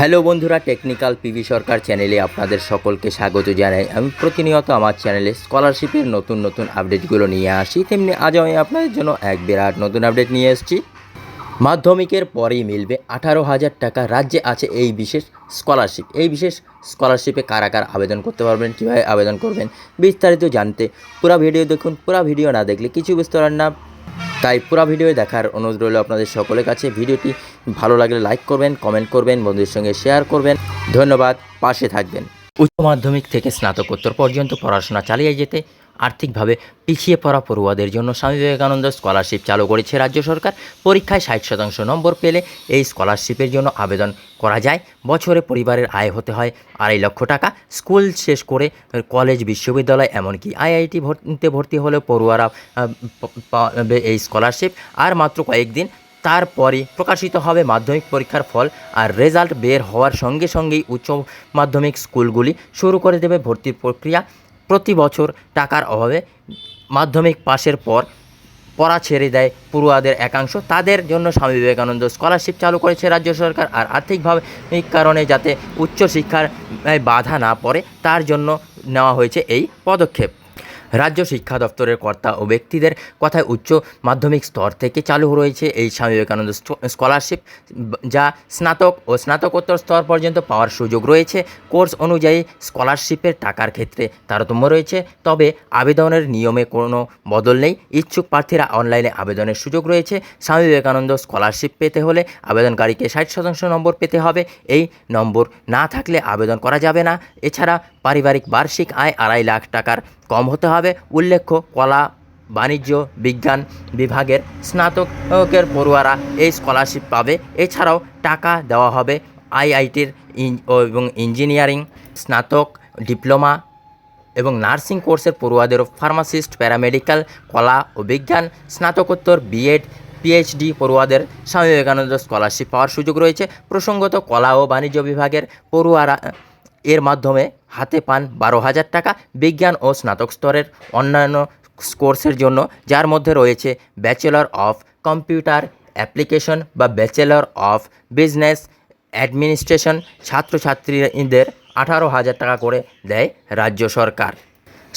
Hello বন্ধুরা, technical PV সরকার চ্যানেলে আপনাদের সকলকে স্বাগত জানাই। আমি প্রতিনিয়ত আমার চ্যানেলে স্কলারশিপের নতুন নতুন আপডেটগুলো নিয়ে আসি। তেমনি আজ আমি আপনাদের জন্য এক বিরাট নতুন আপডেট নিয়ে এসেছি। মাধ্যমিকের পরেই মিলবে আঠারো হাজার টাকা, রাজ্যে আছে এই বিশেষ স্কলারশিপ। এই বিশেষ স্কলারশিপে কারা কারা আবেদন করতে পারবেন, কীভাবে আবেদন করবেন, বিস্তারিত জানতে পুরো ভিডিও দেখুন। পুরো ভিডিও না দেখলে কিছু বুঝতে পারেন না। তাই পুরো ভিডিও দেখার অনুরোধ রইল আপনাদের সকলের কাছে। ভিডিওটি ভালো লাগলে লাইক করবেন, কমেন্ট করবেন, বন্ধুদের সঙ্গে শেয়ার করবেন। ধন্যবাদ, পাশে থাকবেন। উচ্চ মাধ্যমিক থেকে স্নাতকোত্তর পর্যন্ত পড়াশোনা চালিয়ে যেতে আর্থিকভাবে পিছিয়ে পড়া পড়ুয়াদের জন্য স্বামী বিবেকানন্দ স্কলারশিপ চালু করেছে রাজ্য সরকার। পরীক্ষায় ষাট শতাংশ নম্বর পেলে এই স্কলারশিপের জন্য আবেদন করা যায়। বছরে পরিবারের আয় হতে হয় আড়াই লক্ষ টাকা। স্কুল শেষ করে কলেজ, বিশ্ববিদ্যালয়, এমনকি আইআইটি ভর্তিতে ভর্তি হলেও পড়ুয়ারা পাবে এই স্কলারশিপ আর মাত্র কয়েকদিন তারপরে প্রকাশিত হবে মাধ্যমিক পরীক্ষার ফল আর রেজাল্ট বের হওয়ার সঙ্গে সঙ্গেই উচ্চ মাধ্যমিক স্কুলগুলি শুরু করে দেবে ভর্তির প্রক্রিয়া। প্রতি বছর টাকার অভাবে মাধ্যমিক পাশের পর পড়া ছেড়ে দেয় পড়ুয়াদের একাংশ। তাদের জন্য স্বামী বিবেকানন্দ স্কলারশিপ চালু করেছে রাজ্য সরকার আর আর্থিকভাবে কারণে যাতে উচ্চশিক্ষার বাধা না পড়ে, তার জন্য নেওয়া হয়েছে এই পদক্ষেপ। রাজ্য শিক্ষা দপ্তরের কর্তা ও ব্যক্তিদের কথায় উচ্চ মাধ্যমিক স্তর থেকে চালু রয়েছে এই স্বামী বিবেকানন্দ স্কলারশিপ, যা স্নাতক ও স্নাতকোত্তর স্তর পর্যন্ত পাওয়ার সুযোগ রয়েছে। কোর্স অনুযায়ী স্কলারশিপের টাকার ক্ষেত্রে তারতম্য রয়েছে, তবে আবেদনের নিয়মে কোনো বদল নেই। ইচ্ছুক প্রার্থীরা অনলাইনে আবেদনের সুযোগ রয়েছে। স্বামী বিবেকানন্দ স্কলারশিপ পেতে হলে আবেদনকারীকে ষাট শতাংশ নম্বর পেতে হবে। এই নম্বর না থাকলে আবেদন করা যাবে না। এছাড়া পারিবারিক বার্ষিক আয় আড়াই লাখ টাকার কম হতে হবে। উল্লেখ্য, কলা, বাণিজ্য, বিজ্ঞান বিভাগের স্নাতকের পড়ুয়ারা এই স্কলারশিপ পাবে। এছাড়াও টাকা দেওয়া হবে আইআইটির এবং ইঞ্জিনিয়ারিং, স্নাতক, ডিপ্লোমা এবং নার্সিং কোর্সের পড়ুয়াদেরও ফার্মাসিস্ট প্যারামেডিক্যাল কলা ও বিজ্ঞান, স্নাতকোত্তর বিএড পিএইচডি পড়ুয়াদের স্বামী বিবেকানন্দ স্কলারশিপ পাওয়ার সুযোগ রয়েছে। প্রসঙ্গত, কলা ও বাণিজ্য বিভাগের পড়ুয়ারা এর মাধ্যমে হাতে পান বারো হাজার টাকা বিজ্ঞান ও স্নাতক স্তরের অন্যান্য কোর্সের জন্য, যার মধ্যে রয়েছে ব্যাচেলর অফ কম্পিউটার অ্যাপ্লিকেশন বা ব্যাচেলর অফ বিজনেস অ্যাডমিনিস্ট্রেশন ছাত্রছাত্রীদের আঠারো হাজার টাকা করে দেয় রাজ্য সরকার।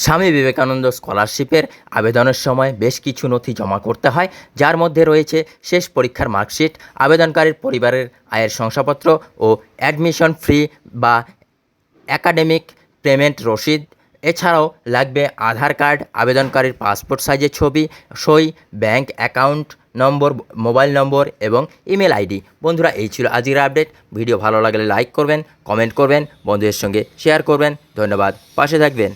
স্বামী বিবেকানন্দ স্কলারশিপের আবেদনের সময় বেশ কিছু নথি জমা করতে হয়, যার মধ্যে রয়েছে শেষ পরীক্ষার মার্কশিট, আবেদনকারীর পরিবারের আয়ের শংসাপত্র ও অ্যাডমিশন ফ্রি বা একাডেমিক পেমেন্ট রসিদ। এছাড়াও লাগবে আধার কার্ড, আবেদনকারীর পাসপোর্ট সাইজের ছবি, সই, bank account number, mobile number এবং ইমেল আইডি। বন্ধুরা, এই ছিল আজকের আপডেট। ভিডিও ভালো লাগলে লাইক করবেন, কমেন্ট করবেন, বন্ধুদের সঙ্গে শেয়ার করবেন। ধন্যবাদ। পাশে থাকবেন।